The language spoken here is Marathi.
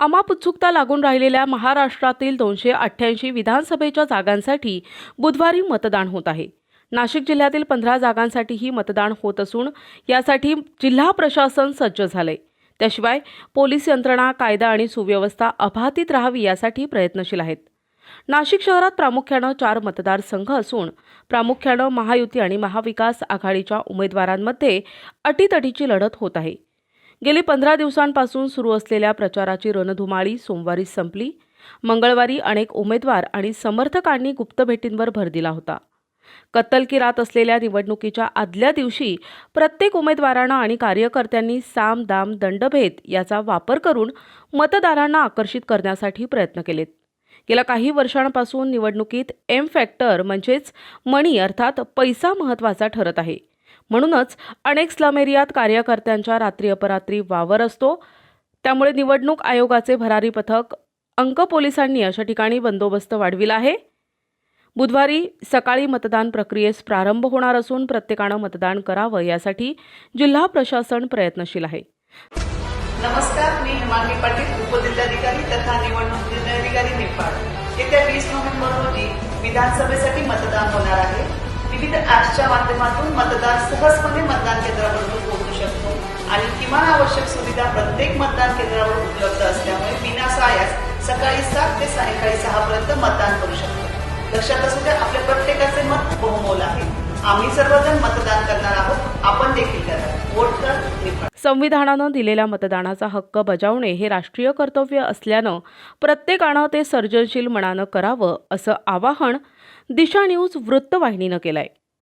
अमाप उत्सुकता लागून राहिलेल्या महाराष्ट्रातील दोनशे अठ्ठ्याऐंशी विधानसभेच्या जागांसाठी बुधवारी मतदान होत आहे. नाशिक जिल्ह्यातील पंधरा जागांसाठीही मतदान होत असून यासाठी जिल्हा प्रशासन सज्ज झालंय. त्याशिवाय पोलीस यंत्रणा कायदा आणि सुव्यवस्था अबाधित राहावी यासाठी प्रयत्नशील आहेत. नाशिक शहरात प्रामुख्यानं चार मतदारसंघ असून प्रामुख्यानं महायुती आणि महाविकास आघाडीच्या उमेदवारांमध्ये अटीतटीची लढत होत आहे. गेली पंधरा दिवसांपासून सुरू असलेल्या प्रचाराची रणधुमाळी सोमवारी संपली. मंगळवारी अनेक उमेदवार आणि समर्थकांनी गुप्त भेटींवर भर दिला होता. कत्तल की रात असलेल्या निवडणुकीच्या आदल्या दिवशी प्रत्येक उमेदवारानं आणि कार्यकर्त्यांनी साम दाम दंडभेद याचा वापर करून मतदारांना आकर्षित करण्यासाठी प्रयत्न केलेत. गेल्या काही वर्षांपासून निवडणुकीत एम फॅक्टर म्हणजेच मणी अर्थात पैसा महत्त्वाचा ठरत आहे. म्हणूनच अनेक स्लम एरियात कार्यकर्त्यांच्या रात्री अपरात्री वावर असतो. त्यामुळे निवडणूक आयोगाचे भरारी पथक अंक पोलिसांनी अशा ठिकाणी बंदोबस्त वाढविला आहे. बुधवारी सकाळी मतदान प्रक्रियेस प्रारंभ होणार असून प्रत्येकानं मतदान करावं यासाठी जिल्हा प्रशासन प्रयत्नशील आहे. नमस्कार मी हिमाली पाटील उपजिल्हाधिकारी तथा निवडणूक जिल्हाधिकारी नेपाळ. येत्या वीस नोव्हेंबर रोजी विधानसभेसाठी मतदान होणार आहे. विविध ऍप्सच्या माध्यमातून मतदार सहजपणे मतदान केंद्रापर्यंत पोहोचू शकतो. आणि किमान आवश्यक सुविधा प्रत्येक मतदान केंद्रावर उपलब्ध असल्यामुळे विनासायास सकाळी सात ते सायंकाळी सहा पर्यंत मतदान करू शकतो. लक्षात असू द्या आपल्या प्रत्येकाचे मत बहुमोल आहे. आम्ही सर्वजण मतदान करणार आहोत. आपण देखील करणार. वोट कर संविधानानं दिलेल्या मतदानाचा हक्क बजावणे हे राष्ट्रीय कर्तव्य असल्यानं प्रत्येकानं ते सर्जनशील मनानं करावं असं आवाहन दिशा न्यूज वृत्तवाहिनीनं केलंय.